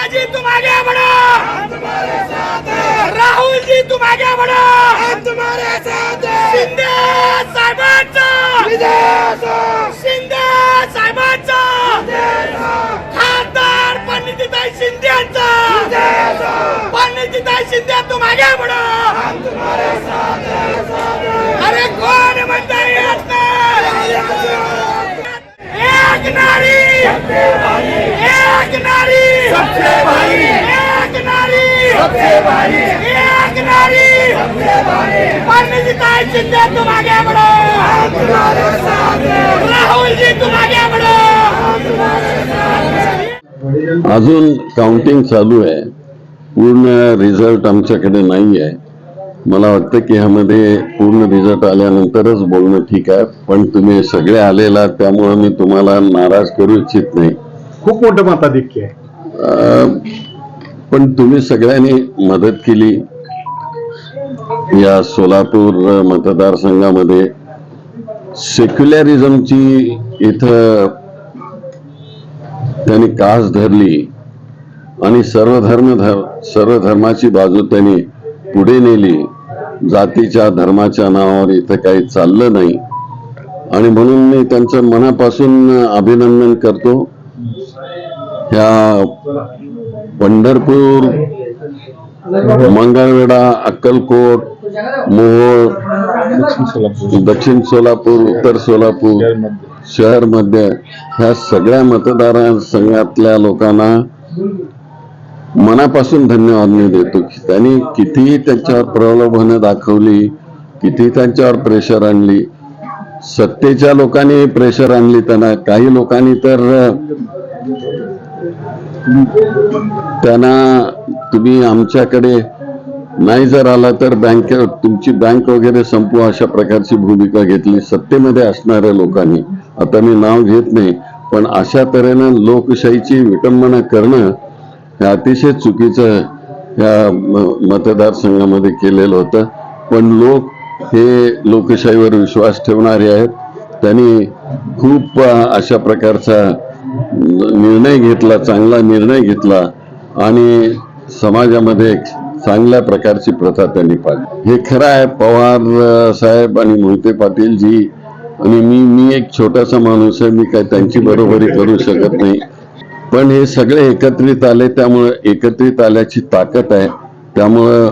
सोनिया जी तुम आगे बढ़ो राहुल जी तुम आगे बढ़ो तुम्हारे साथ शिंदे साहेबांचा. शिंदे साहेबांचा. खासदार पंडितताई शिंदे यांचा. पंडितताई शिंदे तुम आगे बढ़ो अरे कोण म्हणता येत नाही एक नारी नारी एक नारी। एक नारी। पंडितताई शिंदे तुम आगे बढ़ो। राहुल जी तुम आगे बढ़ो। अजून काउंटिंग चालू आहे. पूर्ण रिझल्ट आमच्याकडे नाही आहे. मला वाटतं की ह्यामध्ये पूर्ण रिझल्ट आल्यानंतरच बोलणं ठीक आहे. पण तुम्ही सगळे आलेला त्यामुळे मी तुम्हाला नाराज करू इच्छित नाही. खूप मोठं मताधिक्य आहे. पण तुम्ही सगळ्यांनी मदत केली. या सोलापूर मतदारसंघामध्ये सेक्युलरिझमची इथं त्यांनी कास धरली आणि सर्व धर्म धर सर्व धर्माची बाजू त्यांनी पुढे नेली. जातीच्या धर्माच्या नावावर इथं काही चाललं नाही. आणि म्हणून मी त्यांचं मनापासून अभिनंदन करतो. ह्या पंढरपूर मंगळवेढा अक्कलकोट मोहोळ दक्षिण सोलापूर उत्तर सोलापूर शहरमध्ये ह्या सगळ्या मतदारसंघातल्या लोकांना मनापासून धन्यवाद मी देतो की त्यांनी कितीही त्यांच्यावर प्रलोभनं दाखवली किती त्यांच्यावर प्रेशर आणली सत्तेच्या लोकांनी प्रेशर आणली त्यांना काही लोकांनी तर त्यांना तुम्ही आमच्याकडे नाही जर आला तर बँके तुमची बँक वगैरे संपवा अशा प्रकारची भूमिका घेतली. सत्तेमध्ये असणाऱ्या लोकांनी. आता मी नाव घेत नाही पण अशा तऱ्हेनं लोकशाहीची विटंबना करणं हे अतिशय चुकीचं ह्या मतदारसंघामध्ये केलेलं होतं. पण लोक हे लोकशाहीवर विश्वास ठेवणारे आहेत. त्यांनी खूप अशा प्रकारचा निर्णय घेतला चांगला निर्णय घेतला आणि समाजामध्ये एक चांगल्या प्रकारची प्रथा त्यांनी पाहिली हे खरं आहे पवार साहेब आणि मोहिते पाटील जी आणि मी मी एक छोटासा माणूस आहे मी काय त्यांची बरोबरी करू शकत नाही. पण हे सगळे एकत्रित आले त्यामुळे एकत्रित आल्याची ताकद आहे. त्यामुळं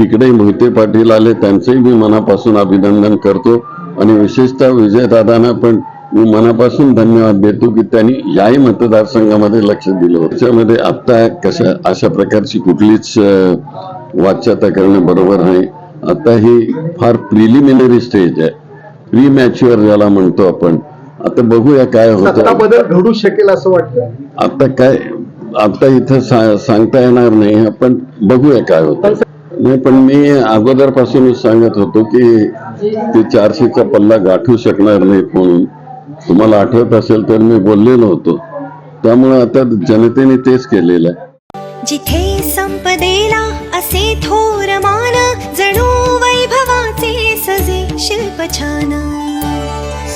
तिकडे मोहिते पाटील आले त्यांचंही मी मनापासून अभिनंदन करतो. आणि विशेषतः विजयदादांना पण मी मनापासून धन्यवाद देतो की त्यांनी याही मतदारसंघामध्ये लक्ष दिलं त्याच्यामध्ये आता कशा अशा प्रकारची कुठलीच वाच्यता करणं बरोबर नाही. आता ही फार प्रिलिमिनरी स्टेज आहे. प्री मॅच्युअर ज्याला म्हणतो आपण. आता बघूया काय होतं. बदल घडू शकेल असं वाटतं. आता काय आता इथं सांगता येणार नाही आपण बघूया काय होतं. नाही पण मी अगोदरपासूनच सांगत होतो की ते चारशेचा पल्ला गाठू शकणार नाहीत म्हणून. तुम्हाला आठवत असेल तर मी बोललेलो होतो. त्यामुळे आता जनतेने तेच केलेलं आहे. जिथे संपदेला असे थोर मान जणू वैभवाचे सजे शिल्प छान.